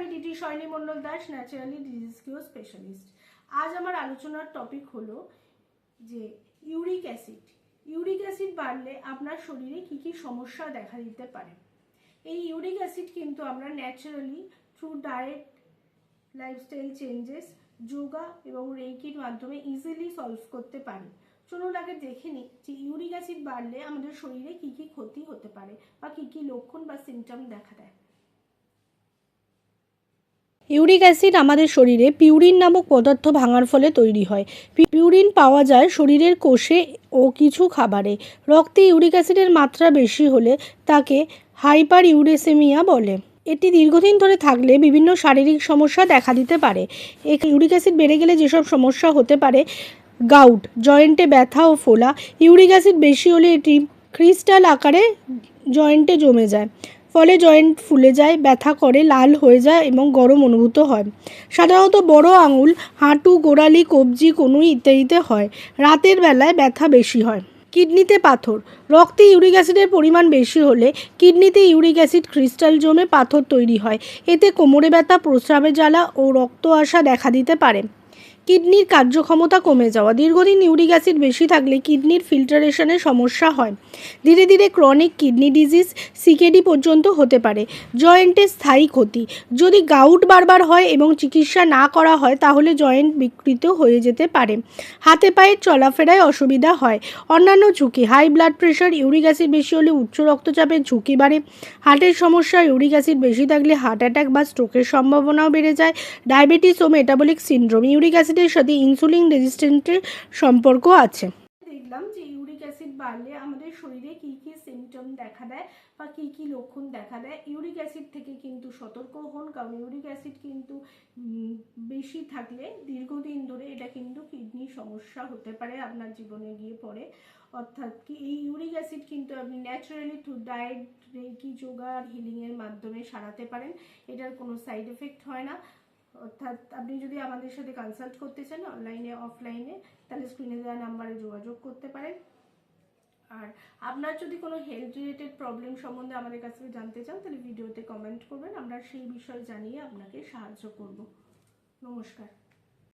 আমি DT Shayani Mondal Das naturally disease cure specialist আজ আমার আলোচনার টপিক হলো যে ইউরিক অ্যাসিড ইউরিক অ্যাসিড বাড়লে আপনার শরীরে কি কি সমস্যা দেখা দিতে পারে? এই ইউরিক অ্যাসিড কিন্তু আমরা naturally through diet lifestyle changes yoga এবং রেকির মাধ্যমে ইজিলি সলভ করতে পারি। চলুন আগে দেখে নিই যে ইউরিক অ্যাসিড বাড়লে আমাদের শরীরে কি কি ক্ষতি হতে পারে বা কি কি লক্ষণ বা সিমটম দেখা দেয়। ইউরিক অ্যাসিড আমাদের শরীরে পিউরিন নামক পদার্থ ভাঙার ফলে তৈরি হয়। পিউরিন পাওয়া যায় শরীরের কোষে ও কিছু খাবারে। রক্তে ইউরিক অ্যাসিডের মাত্রা বেশি হলে তাকে হাইপার ইউরেসেমিয়া বলে। এটি দীর্ঘদিন ধরে থাকলে বিভিন্ন শারীরিক সমস্যা দেখা দিতে পারে। এই ইউরিক অ্যাসিড বেড়ে গেলে যেসব সমস্যা হতে পারে, গাউট, জয়েন্টে ব্যথা ও ফোলা, ইউরিক অ্যাসিড বেশি হলে এটি ক্রিস্টাল আকারে জয়েন্টে জমে যায়। ফলে জয়েন্ট ফুলে যায়, ব্যথা করে, লাল হয়ে যায় এবং গরম অনুভূত হয়। সাধারণত বড় আঙুল, হাঁটু, গোড়ালি, কবজি, কনুই ইত্যাদিতে হয়। রাতের বেলায় ব্যথা বেশি হয়। কিডনিতে পাথর। রক্তে ইউরিক অ্যাসিডের পরিমাণ বেশি হলে কিডনিতে ইউরিক অ্যাসিড ক্রিস্টাল জমে পাথর তৈরি হয়। এতে কোমরে ব্যথা প্রস্রাবে জ্বালা ও রক্ত আসা দেখা দিতে পারে। কিডনির কার্যক্ষমতা কমে যাওয়া। দীর্ঘদিন ইউরিক অ্যাসিড বেশি থাকলে কিডনির ফিল্টারেশনের সমস্যা হয়। ধীরে ধীরে ক্রনিক কিডনি ডিজিজ, সিকেডি পর্যন্ত হতে পারে। জয়েন্টের স্থায়ী ক্ষতি। যদি গাউট বারবার হয় এবং চিকিৎসা না করা হয়, তাহলে জয়েন্ট বিকৃত হয়ে যেতে পারে। হাতে পায়ের চলাফেরায় অসুবিধা হয়। অন্যান্য ঝুঁকি। High blood pressure, uric acid বেশি হলে উচ্চ রক্তচাপের ঝুঁকি বাড়ে। হার্টের সমস্যা, ইউরিক অ্যাসিড বেশি থাকলে হার্ট অ্যাটাক বা স্ট্রোকের সম্ভাবনাও বেড়ে যায়। ডায়াবেটিস ও মেটাবলিক সিন্ড্রোম। ইউরিক অ্যাসিডের সাথে ইনসুলিন রেজিস্ট্যান্টের সম্পর্ক আছে। দেখলাম যে ইউরিক অ্যাসিড বাড়লে আমাদের শরীরে কি কি সিমটম দেখা দেয় বা কি কি লক্ষণ দেখা দেয়। ইউরিক অ্যাসিড থেকে কিন্তু সতর্ক হন, কারণ ইউরিক অ্যাসিড কিন্তু বেশি থাকলে দীর্ঘদিন ধরে এটা কিন্তু কিডনি সমস্যা হতে পারে, আপনার জীবনে গিয়ে পড়ে। অর্থাৎ কি এই ইউরিক অ্যাসিড কিন্তু আপনি naturally through diet reiki yoga আর হিলিংয়ের মাধ্যমে সারাতে পারেন। এটার কোনো সাইড এফেক্ট হয় না। অর্থাৎ আপনি যদি আমাদের সাথে কনসাল্ট করতে চান অনলাইনে অফলাইনে তাহলে স্ক্রিনে দেওয়া নাম্বারে যোগাযোগ করতে পারেন। আর আপনার যদি কোনো হেলথ রিলেটেড প্রবলেম সম্বন্ধে আমাদের কাছ থেকে জানতে চান, তাহলে ভিডিওতে কমেন্ট করবেন। আমরা সেই বিষয়ে জানিয়ে আপনাকে সাহায্য করব। নমস্কার।